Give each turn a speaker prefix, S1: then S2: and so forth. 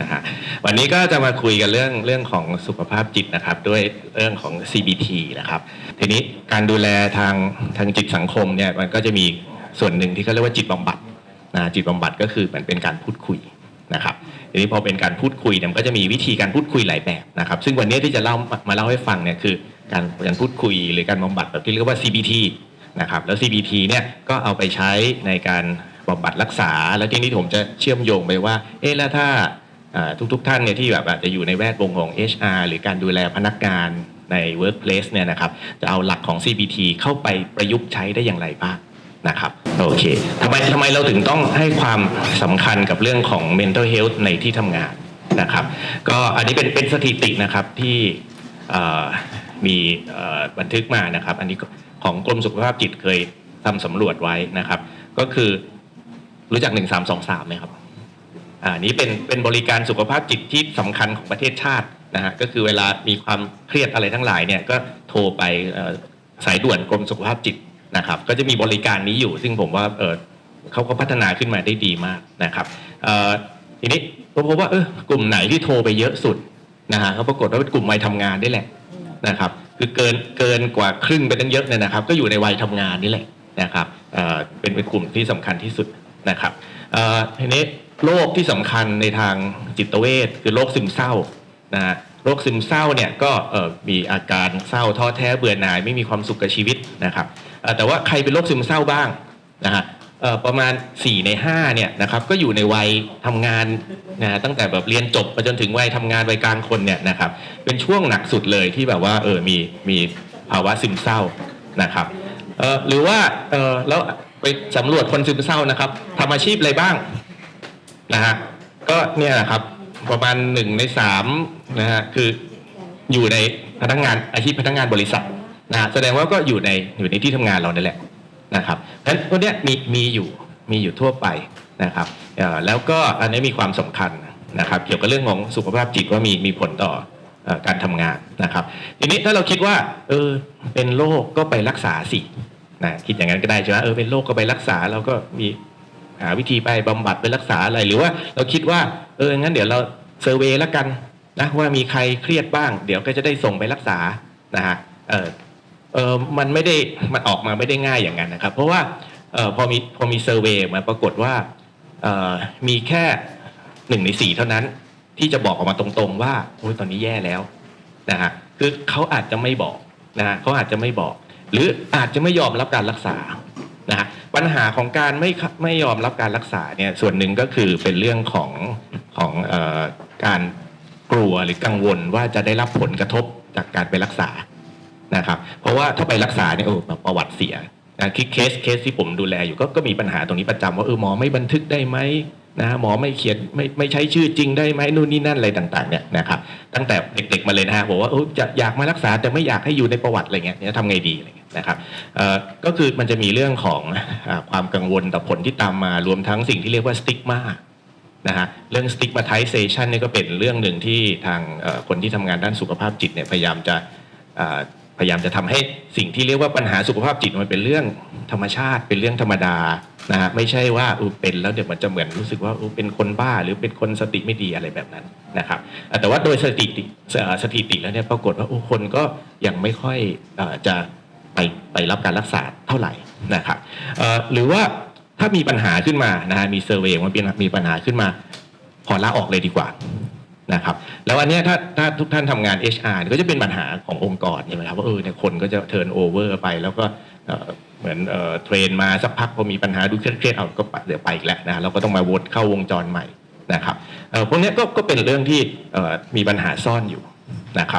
S1: นะฮะวันนี้ก็จะมาคุยกันเรื่องเรื่องของสุขภาพจิตนะครับ ด้วยเรื่องของ CBT นะครับ ทีนี้การดูแลทางทางจิตสังคมเนี่ยมันก็จะมีส่วนหนึ่งที่เขาเรียกว่าจิตบำบัดนะจิตบำบัดก็คือมันเป็นการพูดคุยนะครับทีนี้พอเป็นการพูดคุยเนี่ยก็จะมีวิธีการพูดคุยหลายแบบนะครับ ซึ่งวันนี้ที่จะเล่ามาเล่าให้ฟังเนี่ยคือการการพูดคุยหรือการบำบัดแบบที่เรียกว่า CBT นะครับแล้ว CBT เนี่ยก็เอาไปใช้ในการบำบัดรักษา แล้วทีนี้ผมจะเชื่อมโยงไปว่า เอ๊ะแล้วถ้า ทุกๆท่านเนี่ยที่แบบอาจจะอยู่ในแวดวงของ HR หรือการดูแลพนักงานใน Workplace เนี่ยนะครับจะเอาหลักของ CBT เข้าไปประยุกต์ใช้ได้อย่างไรบ้างนะครับโอเคทำไมทำไมเราถึงต้องให้ความสำคัญกับเรื่องของ mental health ในที่ทำงานนะครับ ก็อันนี้เป็นเป็นสถิตินะครับที่มีบันทึกมานะครับ อันนี้ของกรมสุขภาพจิตเคยทำสำรวจไว้นะครับ ก็คือรู้จัก 1323ไหมครับ อ่านี้เป็นเป็นบริการสุขภาพจิตที่สำคัญของประเทศชาตินะฮะก็คือเวลามีความเครียดอะไรทั้งหลายเนี่ยก็โทรไปสายด่วนกรมสุขภาพจิตนะครับ ก็จะมีบริการนี้อยู่ ซึ่งผมว่าเออเขาก็พัฒนาขึ้นมาได้ดีมากนะครับทีนี้ก็พบว่าเออกลุ่มไหนที่โทรไปเยอะสุดนะฮะเขาปรากฏว่าเป็นกลุ่มวัยทำงานนี่แหละนะครับคือเกินเกินกว่าครึ่งไปตั้งเยอะเนี่ยนะครับ ก็อยู่ในวัยทำงานนี่แหละนะครับเเป็นเป็นกลุ่มที่สำคัญที่สุดนะครับทีนี้ โรคที่สำคัญในทางจิตเวชคือโรคซึมเศร้านะฮะโรคซึมเศร้าเนี่ยก็มีอาการเศร้าท้อแท้เบื่อหน่ายไม่มีความสุขกับชีวิตนะครับแต่ว่าใครเป็นโรคซึมเศร้าบ้างนะฮะประมาณ 4 ใน 5เนี่ยนะครับก็อยู่ในวัยทำงานนะฮะตั้งแต่แบบเรียนจบไปจนถึงวัยทำงานวัยกลางคนเนี่ยนะครับเป็นช่วงหนักสุดเลยที่แบบว่าเออมีมีภาวะซึมเศร้านะครับหรือว่าแล้วไปสำรวจคนซึมเศร้านะครับทำอาชีพอะไรบ้าง นะฮะก็เนี่ยแหละครับประมาณหนึ่งในสามนะฮะคืออยู่ในพนักงานอาชีพพนักงานบริษัทนะฮะแสดงว่าก็อยู่ในอยู่ในที่ทำงานเรานี่แหละนะครับเพราะฉะนั้นพวกเนี้ยมีมีอยู่มีอยู่ทั่วไปนะครับแล้วก็อันนี้มีความสำคัญนะครับเกี่ยวกับเรื่องของสุขภาพจิตว่ามีมีผลต่อเอ่อการทำงานนะครับ ทีนี้ถ้าเราคิดว่า เออเป็นโรคก็ไปรักษาสินะคิดอย่างนั้นก็ได้ใช่ไหมเออเป็นโรคก็ไปรักษาเราก็มี หาวิธีไปบำบัดไปรักษาอะไรหรือว่าเราคิดว่าเอองั้นเดี๋ยวเราเซอร์เวยแล้วกันนะว่ามีใครเครียดบ้าง เดี๋ยวก็จะได้ส่งไปรักษานะฮะเออเออมันไม่ได้มันออกมาไม่ได้ง่ายอย่างนั้นนะครับ เพราะว่าเออพอมีพอมีเซอร์เวยมาปรากฏว่าเออมีแค่หนึ่งในสี่เท่านั้น ที่จะบอกออกมาตรงๆ ว่าโอ้ยตอนนี้แย่แล้วนะฮะคือเขาอาจจะไม่บอกนะฮะเขาอาจจะไม่บอก หรืออาจจะไม่ยอมรับการรักษานะฮะ ปัญหาของการไม่ไม่ยอมรับการรักษาเนี่ยส่วนหนึ่งก็คือเป็นเรื่องของของออการกลัวหรือกังวลว่าจะได้รับผลกระทบจากการไปรักษานะครับ เพราะว่าถ้าไปรักษาเนี่ยโอ้ประวัติเสียนะคิดเคสเคสที่ผมดูแลอยู่ก็ก็มีปัญหาตรงนี้ประจำว่าเออหมอไม่บันทึกได้ไหมนะหมอไม่เขียนไม่ไม่ใช้ชื่อจริงได้ไหมนู่นนี่นั่นอะไรต่างๆเนี่ยนะครับตั้งแต่เด็กๆมาเลยนะฮะบอกว่าเออจะอยากมารักษาแต่ไม่อยากให้อยู่ในประวัติอะไรเงี้ยจะทำไงดีอะไรเงี้ย นะครับก็คือมันจะมีเรื่องของอความกังวลต่อผลที่ตามมารวมทั้งสิ่งที่เรียกว่าสติ๊กมานะฮะเรื่อง stigmatization นี่ก็เป็นเรื่องหนึ่งที่ทางคนที่ทำงานด้านสุขภาพจิตเนี่ยพยายามจะพยายามจะทำให้สิ่งที่เรียกว่าปัญหาสุขภาพจิตมันเป็นเรื่องธรรมชาติเป็นเรื่องธรรมดานะฮะไม่ใช่ว่าเออเป็นแล้วเดี๋ยวมันจะเหมือนรู้สึกว่าเออเป็นคนบ้าหรือเป็นคนสติไม่ดีอะไรแบบนั้นนะครับแต่ว่าโดยสถิติสถิติแล้วเนี่ยปรากฏว่าโอ้คนก็ยังไม่ค่อยอ่อจะ ไปไปรับการรักษาเท่าไหร่นะครับหรือว่าถ้ามีปัญหาขึ้นมานะฮะมีเซอร์เวยมันเป็นมีปัญหาขึ้นมาพอลาออกเลยดีกว่านะครับแล้วอันนี้ถ้าถ้าทุกท่านทำงาน HR ก็จะเป็นปัญหาขององค์กรใช่ไหมครับว่าเออเนี่ยคนก็จะเทิร์นโอเวอร์ไปแล้วก็เหมือนเทรนมาสักพักพอมีปัญหาดูเครียดๆเอาก็เดี๋ยวไปอีกแล้วนะเราก็ต้องมาวนเข้าวงจรใหม่นะครับเอ่อพวกนี้ก็ก็เป็นเรื่องที่มีปัญหาซ่อนอยู่นะครับ